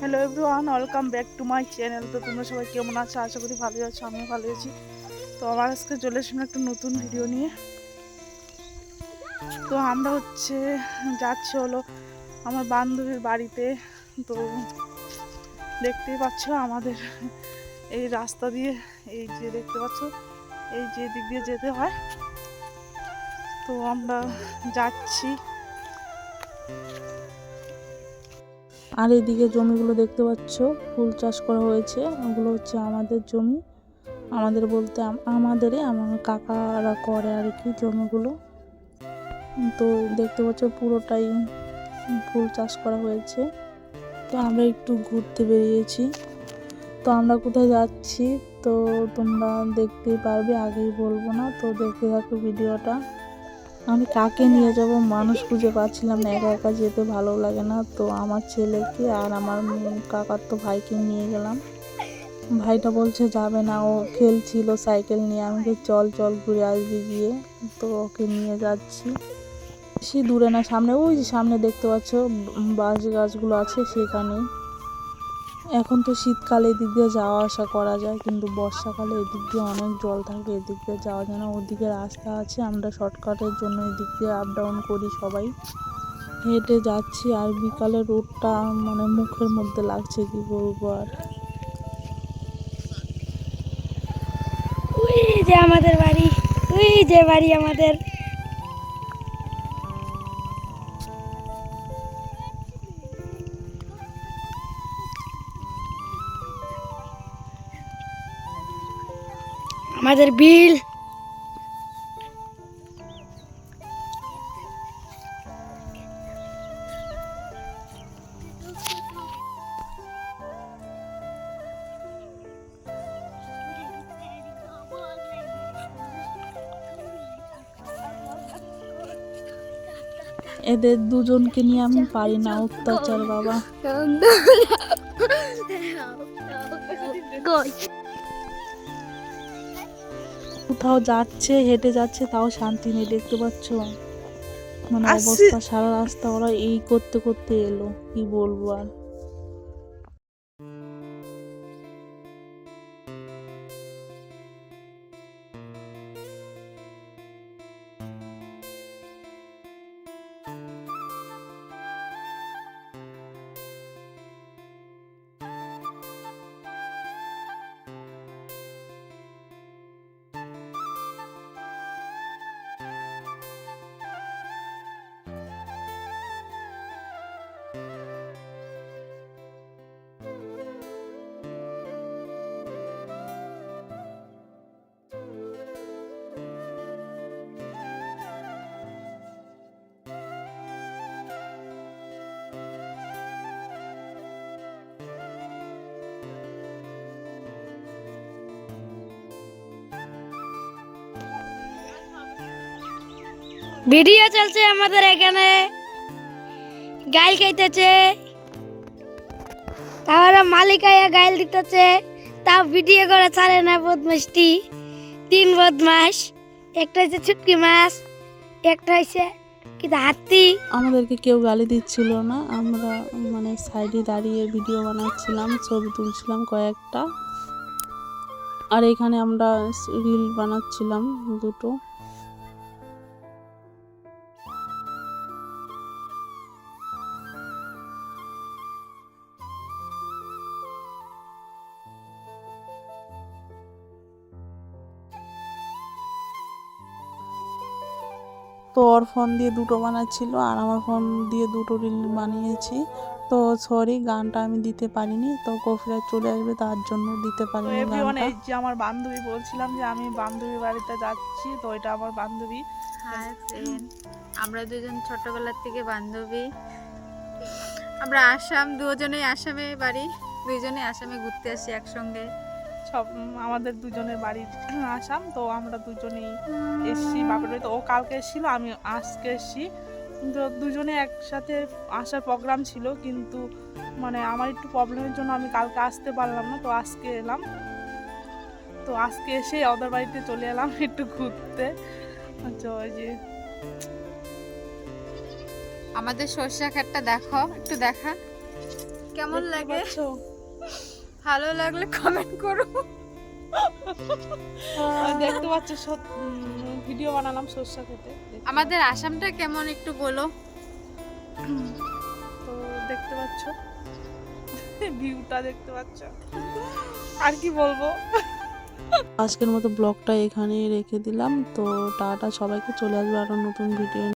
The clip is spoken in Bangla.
Hello everyone welcome back to my channel তো তোমরা সবাই কেমন আছো? আশা করি ভালোই আছো, আমিও ভালো আছি। তো আবার আজকে চলে এসলাম একটা নতুন ভিডিও নিয়ে। তো আমরা হচ্ছে যাচ্ছি হলো আমার বান্ধবীর বাড়িতে। তো দেখতেই পাচ্ছ আমাদের এই রাস্তা দিয়ে, এই যে দেখতে পাচ্ছ, এই যে দিক দিয়ে যেতে হয়। তো আমরা যাচ্ছি। আর এদিকে জমিগুলো দেখতে পাচ্ছ, ফুল চাষ করা হয়েছে, ওগুলো হচ্ছে আমাদের জমি। আমাদের বলতে আমাদেরই, আমার কাকারা করে আর কি জমিগুলো। তো দেখতে পাচ্ছ পুরোটাই ফুল চাষ করা হয়েছে। তো আমরা একটু ঘুরতে বেরিয়েছি। তো আমরা কোথায় যাচ্ছি, তো তোমরা দেখতেই পারবে, আগেই বলব না। তো দেখতে থাকো ভিডিওটা। আমি কাকে নিয়ে যাব? মানুষ খুঁজে পাচ্ছিলাম না। একা একা যেতে ভালো লাগে না তো আমার ছেলেকে আর আমার কাকার তো ভাইকে নিয়ে গেলাম। ভাইটা বলছে যাবে না ও খেলছিল সাইকেল নিয়ে। আমি বলছি, চল চল ঘুরে আসবি গিয়ে। তো ওকে নিয়ে যাচ্ছি। সে দূরে না সামনে ওই যে সামনে দেখতে পাচ্ছ বাঁশ গাছগুলো আছে সেখানেই এখন তো শীতকালে এদিক দিয়ে যাওয়া আসা করা যায়, কিন্তু বর্ষাকালে এদিক দিয়ে অনেক জল থাকে, এদিক দিয়ে যাওয়া যায় না। ওদিকে রাস্তা আছে, আমরা শর্টকাটের জন্য এদিক দিয়ে আপ ডাউন করি সবাই। হেঁটে যাচ্ছি আর বিকালে রোডটা মানে মুখের মধ্যে লাগছে, কি বলব আর। যে আমাদের বাড়ি, ওই যে বাড়ি আমাদের। আমাদের বিল। এদের দুজনকে নিয়ে আমি পারি না অত্যাচার বাবা। কোথাও যাচ্ছে হেঁটে যাচ্ছে তাও শান্তি নেই দেখতে পাচ্ছ? মানে অবস্থা সারা রাস্তা ওরা এই করতে করতে এলো কি বলব আর? ভিডিও চলছে আমাদের এখানে। গাইল খাইতেছে। তাহলে মালিক গাইল দিতেছে। তাও ভিডিও করে ছাড়ে না বদমাসটি তিন বদমাস একটা হচ্ছে ছুটকি মাছ, একটা হচ্ছে কিন্তু হাতি। আমাদেরকে কেউ গালি দিচ্ছিল না। আমরা মানে সাইডে দাঁড়িয়ে ভিডিও বানাচ্ছিলাম, ছবি তুলছিলাম কয়েকটা। আর এখানে আমরা রিল বানাচ্ছিলাম দুটো। তো ওর ফোন দিয়ে দুটো বানাচ্ছিল আর আমার ফোন দিয়ে দুটো রিল বানিয়েছি। তো সরি গানটা আমি দিতে পারিনি। তো কফিরা চলে আসবে তার জন্য দিতে পারিনি এই যে আমার বান্ধবী বলছিলাম যে আমি বান্ধবী বাড়িতে যাচ্ছি তো এটা আমার বান্ধবী। হাই ফ্রেন্ড আমরা দুজন ছোটবেলার থেকে বান্ধবী। আমরা আসাম দুজনেই আসামে বাড়ি দুজনে আসামে ঘুরতে আসি একসঙ্গে। সব আমাদের দুজনের বাড়ি আসাম তো আমরা দুজনেই এসছি বাপের বাড়িতে। ও কালকে এসেছিল আমি আজকে এসছি। তো দুজনে একসাথে আসার প্রোগ্রাম ছিল কিন্তু মানে আমার একটু প্রবলেমের জন্য আমি কালকে আসতে পারলাম না তো আজকে এলাম। তো আজকে এসে ওদের বাড়িতে চলে এলাম একটু ঘুরতে। আচ্ছা ওই যে আমাদের সর্ষা খাটটা দেখো একটু দেখা। কেমন লাগে? ভালো লাগলে কমেন্ট করো। দেখতে পাচ্ছ ভিডিও বানালাম সর্ষা খেতে। আমাদের আসামটা কেমন একটু বলো। তো দেখতে পাচ্ছ ভিউটা দেখতে পাচ্ছ। আর কি বলব? আজকের মতো ব্লগটা এখানেই রেখে দিলাম। তো টাটা সবাইকে চলে আসবে আরও নতুন ভিডিও